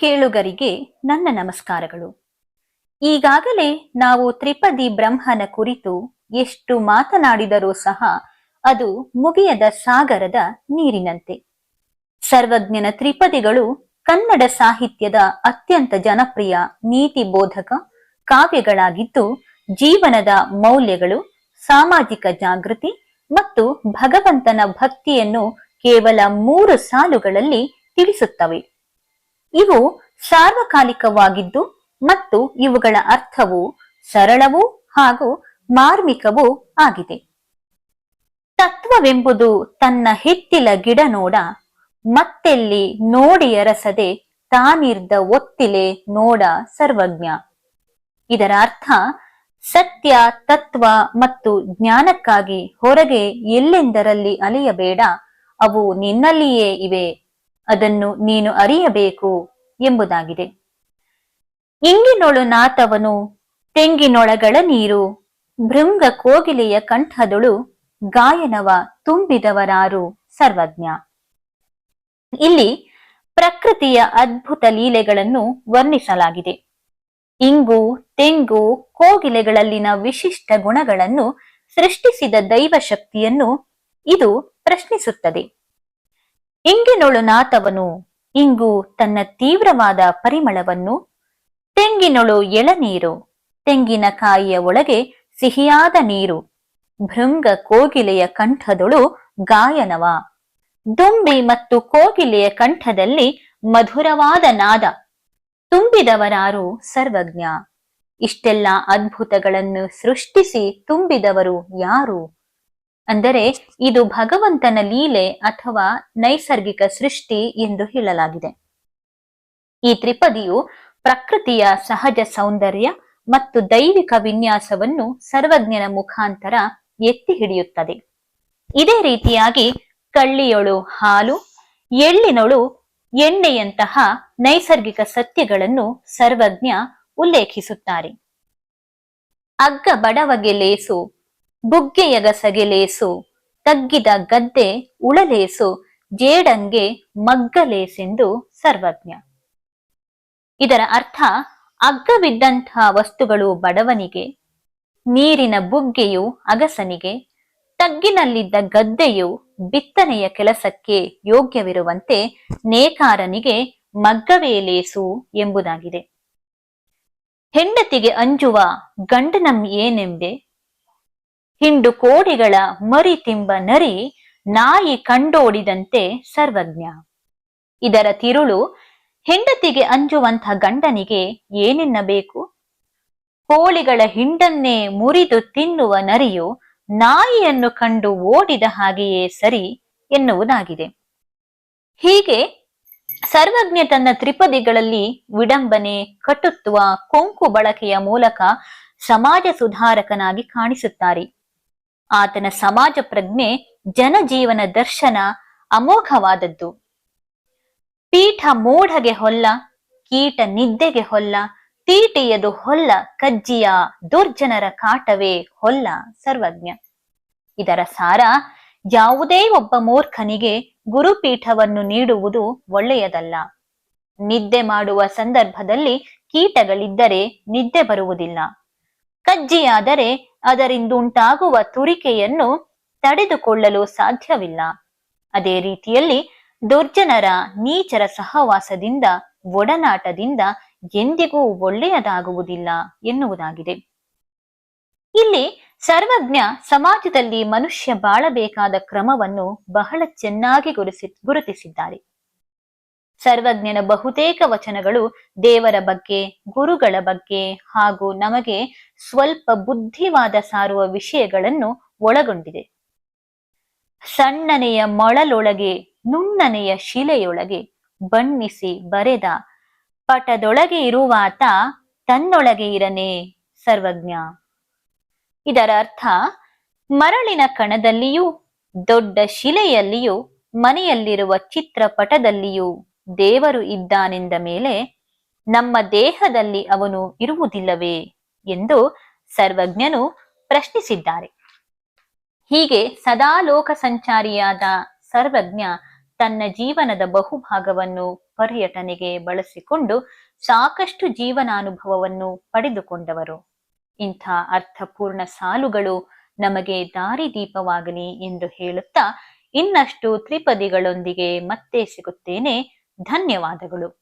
ಕೇಳುಗರಿಗೆ ನನ್ನ ನಮಸ್ಕಾರಗಳು. ಈಗಾಗಲೇ ನಾವು ತ್ರಿಪದಿ ಬ್ರಹ್ಮನ ಕುರಿತು ಎಷ್ಟು ಮಾತನಾಡಿದರೂ ಸಹ ಅದು ಮುಗಿಯದ ಸಾಗರದ ನೀರಿನಂತೆ. ಸರ್ವಜ್ಞನ ತ್ರಿಪದಿಗಳು ಕನ್ನಡ ಸಾಹಿತ್ಯದ ಅತ್ಯಂತ ಜನಪ್ರಿಯ ನೀತಿ ಬೋಧಕ, ಕಾವ್ಯಗಳಾಗಿದ್ದು ಜೀವನದ ಮೌಲ್ಯಗಳು, ಸಾಮಾಜಿಕ ಜಾಗೃತಿ ಮತ್ತು ಭಗವಂತನ ಭಕ್ತಿಯನ್ನು ಕೇವಲ ಮೂರು ಸಾಲುಗಳಲ್ಲಿ ತಿಳಿಸುತ್ತವೆ. ಇವು ಸಾರ್ವಕಾಲಿಕವಾಗಿದ್ದು ಮತ್ತು ಇವುಗಳ ಅರ್ಥವು ಸರಳವೂ ಹಾಗೂ ಮಾರ್ಮಿಕವೂ ಆಗಿದೆ. ತತ್ವವೆಂಬುದು ತನ್ನ ಹಿತ್ತಿಲ ಗಿಡ ನೋಡ ಮತ್ತೆಲ್ಲಿ ನೋಡಿ ಅರಸದೆ ತಾನಿರ್ದ ಒತ್ತಿಲೆ ನೋಡ ಸರ್ವಜ್ಞ. ಇದರ ಅರ್ಥ ಸತ್ಯ, ತತ್ವ ಮತ್ತು ಜ್ಞಾನಕ್ಕಾಗಿ ಹೊರಗೆ ಎಲ್ಲೆಂದರಲ್ಲಿ ಅಲೆಯಬೇಡ, ಅವು ನಿನ್ನಲ್ಲಿಯೇ ಇವೆ. ಅದನ್ನು ನೀನು ಅರಿಯಬೇಕು ಎಂಬುದಾಗಿದೆ. ಇಂಗಿನೊಳು ನಾತವನು ತೆಂಗಿನೊಳಗಳ ನೀರು, ಭೃಂಗ ಕೋಗಿಲೆಯ ಕಂಠದೊಳು ಗಾಯನವ ತುಂಬಿದವರಾರು ಸರ್ವಜ್ಞ. ಇಲ್ಲಿ ಪ್ರಕೃತಿಯ ಅದ್ಭುತ ಲೀಲೆಗಳನ್ನು ವರ್ಣಿಸಲಾಗಿದೆ. ಇಂಗು, ತೆಂಗು, ಕೋಗಿಲೆಗಳಲ್ಲಿನ ವಿಶಿಷ್ಟ ಗುಣಗಳನ್ನು ಸೃಷ್ಟಿಸಿದ ದೈವ ಶಕ್ತಿಯನ್ನು ಇದು ಪ್ರಶ್ನಿಸುತ್ತದೆ. ಇಂಗಿನೊಳು ನಾತವನು ಇಂಗು ತನ್ನ ತೀವ್ರವಾದ ಪರಿಮಳವನ್ನು ತೆಂಗಿನೊಳು ಎಳನೀರು ತೆಂಗಿನಕಾಯಿಯ ಒಳಗೆ ಸಿಹಿಯಾದ ನೀರು ಭೃಂಗ ಕೋಗಿಲೆಯ ಕಂಠದೊಳು ಗಾಯನವ ದುಂಬಿ ಮತ್ತು ಕೋಗಿಲೆಯ ಕಂಠದಲ್ಲಿ ಮಧುರವಾದ ನಾದ ತುಂಬಿದವರಾರು ಸರ್ವಜ್ಞ ಇಷ್ಟೆಲ್ಲ ಅದ್ಭುತಗಳನ್ನು ಸೃಷ್ಟಿಸಿ ತುಂಬಿದವರು ಯಾರು ಅಂದರೆ ಇದು ಭಗವಂತನ ಲೀಲೆ ಅಥವಾ ನೈಸರ್ಗಿಕ ಸೃಷ್ಟಿ ಎಂದು ಹೇಳಲಾಗಿದೆ. ಈ ತ್ರಿಪದಿಯು ಪ್ರಕೃತಿಯ ಸಹಜ ಸೌಂದರ್ಯ ಮತ್ತು ದೈವಿಕ ವಿನ್ಯಾಸವನ್ನು ಸರ್ವಜ್ಞನ ಮುಖಾಂತರ ಎತ್ತಿ ಹಿಡಿಯುತ್ತದೆ. ಇದೇ ರೀತಿಯಾಗಿ ಕಳ್ಳಿಯೊಳು ಹಾಲು, ಎಳ್ಳಿನೊಳು ಎಣ್ಣೆಯಂತಹ ನೈಸರ್ಗಿಕ ಸತ್ಯಗಳನ್ನು ಸರ್ವಜ್ಞ ಉಲ್ಲೇಖಿಸುತ್ತಾರೆ. ಅಗ್ಗ ಬಡವಗೆ ಲೇಸು ಬುಗ್ಗೆಯಗಸಗೆ ಲೇಸು ತಗ್ಗಿದ ಗದ್ದೆ ಉಳಲೇಸು, ಜೇಡಂಗೆ ಮಗ್ಗಲೇಸೆಂದು ಸರ್ವಜ್ಞ. ಇದರ ಅರ್ಥ ಅಗ್ಗವಿದ್ದಂತಹ ವಸ್ತುಗಳು ಬಡವನಿಗೆ, ನೀರಿನ ಬುಗ್ಗೆಯು ಅಗಸನಿಗೆ, ತಗ್ಗಿನಲ್ಲಿದ್ದ ಗದ್ದೆಯು ಬಿತ್ತನೆಯ ಕೆಲಸಕ್ಕೆ ಯೋಗ್ಯವಿರುವಂತೆ ನೇಕಾರನಿಗೆ ಮಗ್ಗವೇಲೇಸು ಎಂಬುದಾಗಿದೆ. ಹೆಂಡತಿಗೆ ಅಂಜುವ ಗಂಡನಂ ಏನೆಂಬೆ? ಹಿಂಡು ಕೋಡಿಗಳ ಮರಿ ತಿಂಬ ನರಿ ನಾಯಿ ಕಂಡೋಡಿದಂತೆ ಸರ್ವಜ್ಞ. ಇದರ ತಿರುಳು ಹೆಂಡತಿಗೆ ಅಂಜುವಂಥ ಗಂಡನಿಗೆ ಏನೆನ್ನಬೇಕು? ಕೋಳಿಗಳ ಹಿಂಡನ್ನೇ ಮುರಿದು ತಿನ್ನುವ ನರಿಯು ನಾಯಿಯನ್ನು ಕಂಡು ಓಡಿದ ಹಾಗೆಯೇ ಸರಿ ಎನ್ನುವುದಾಗಿದೆ. ಹೀಗೆ ಸರ್ವಜ್ಞ ತನ್ನ ತ್ರಿಪದಿಗಳಲ್ಲಿ ವಿಡಂಬನೆ ಕಟುತ್ವ ಕೊಂಕು ಬಳಕೆಯ ಮೂಲಕ ಸಮಾಜ ಸುಧಾರಕನಾಗಿ ಕಾಣಿಸುತ್ತಾರೆ. ಆತನ ಸಮಾಜ ಪ್ರಜ್ಞೆ ಜನಜೀವನ ದರ್ಶನ ಅಮೋಘವಾದದ್ದು. ಪೀಠ ಮೂಢಗೆ ಹೊಲ್ಲ, ಕೀಟ ನಿದ್ದೆಗೆ ಹೊಲ್ಲ ತೀಟಿಯದು ಹೊಲ್ಲ, ಕಜ್ಜಿಯ ದುರ್ಜನರ ಕಾಟವೇ ಹೊಲ್ಲ ಸರ್ವಜ್ಞ. ಇದರ ಸಾರ ಯಾವುದೇ ಒಬ್ಬ ಮೂರ್ಖನಿಗೆ ಗುರುಪೀಠವನ್ನು ನೀಡುವುದು ಒಳ್ಳೆಯದಲ್ಲ. ನಿದ್ದೆ ಮಾಡುವ ಸಂದರ್ಭದಲ್ಲಿ ಕೀಟಗಳಿದ್ದರೆ ನಿದ್ದೆ ಬರುವುದಿಲ್ಲ. ಕಜ್ಜಿಯಾದರೆ ಅದರಿಂದುಂಟಾಗುವ ತುರಿಕೆಯನ್ನು ತಡೆದುಕೊಳ್ಳಲು ಸಾಧ್ಯವಿಲ್ಲ. ಅದೇ ರೀತಿಯಲ್ಲಿ ದುರ್ಜನರ ನೀಚರ ಸಹವಾಸದಿಂದ, ಒಡನಾಟದಿಂದ ಎಂದಿಗೂ ಒಳ್ಳೆಯದಾಗುವುದಿಲ್ಲ ಎನ್ನುವುದಾಗಿದೆ. ಇಲ್ಲಿ ಸರ್ವಜ್ಞ ಸಮಾಜದಲ್ಲಿ ಮನುಷ್ಯ ಬಾಳಬೇಕಾದ ಕ್ರಮವನ್ನು ಬಹಳ ಚೆನ್ನಾಗಿ ಗುರುಸಿ ಗುರುತಿಸಿದ್ದಾರೆ. ಸರ್ವಜ್ಞನ ಬಹುತೇಕ ವಚನಗಳು ದೇವರ ಬಗ್ಗೆ, ಗುರುಗಳ ಬಗ್ಗೆ ಹಾಗೂ ನಮಗೆ ಸ್ವಲ್ಪ ಬುದ್ಧಿವಾದ ಸಾರುವ ವಿಷಯಗಳನ್ನು ಒಳಗೊಂಡಿದೆ. ಸಣ್ಣನೆಯ ಮೊಳಲೊಳಗೆ, ನುಣ್ಣನೆಯ ಶಿಲೆಯೊಳಗೆ ಬಣ್ಣಿಸಿ ಬರೆದ, ಪಟದೊಳಗೆ ಇರುವಾತ ತನ್ನೊಳಗೆ ಇರನೆ ಸರ್ವಜ್ಞ. ಇದರ ಅರ್ಥ ಮರಳಿನ ಕಣದಲ್ಲಿಯೂ, ದೊಡ್ಡ ಶಿಲೆಯಲ್ಲಿಯೂ, ಮನೆಯಲ್ಲಿರುವ ಚಿತ್ರಪಟದಲ್ಲಿಯೂ ದೇವರು ಇದ್ದಾನೆಂದ ಮೇಲೆ ನಮ್ಮ ದೇಹದಲ್ಲಿ ಅವನು ಇರುವುದಿಲ್ಲವೇ ಎಂದು ಸರ್ವಜ್ಞನು ಪ್ರಶ್ನಿಸಿದ್ದಾರೆ. ಹೀಗೆ ಸದಾ ಲೋಕ ಸಂಚಾರಿಯಾದ ಸರ್ವಜ್ಞ ತನ್ನ ಜೀವನದ ಬಹುಭಾಗವನ್ನು ಪರ್ಯಟನೆಗೆ ಬಳಸಿಕೊಂಡು ಸಾಕಷ್ಟು ಜೀವನಾನುಭವವನ್ನು ಪಡೆದುಕೊಂಡವರು. ಇಂಥ ಅರ್ಥಪೂರ್ಣ ಸಾಲುಗಳು ನಮಗೆ ದಾರಿದೀಪವಾಗಲಿ ಎಂದು ಹೇಳುತ್ತಾ ಇನ್ನಷ್ಟು ತ್ರಿಪದಿಗಳೊಂದಿಗೆ ಮತ್ತೆ ಸಿಗುತ್ತೇನೆ ಧನ್ಯವಾದಗಳು.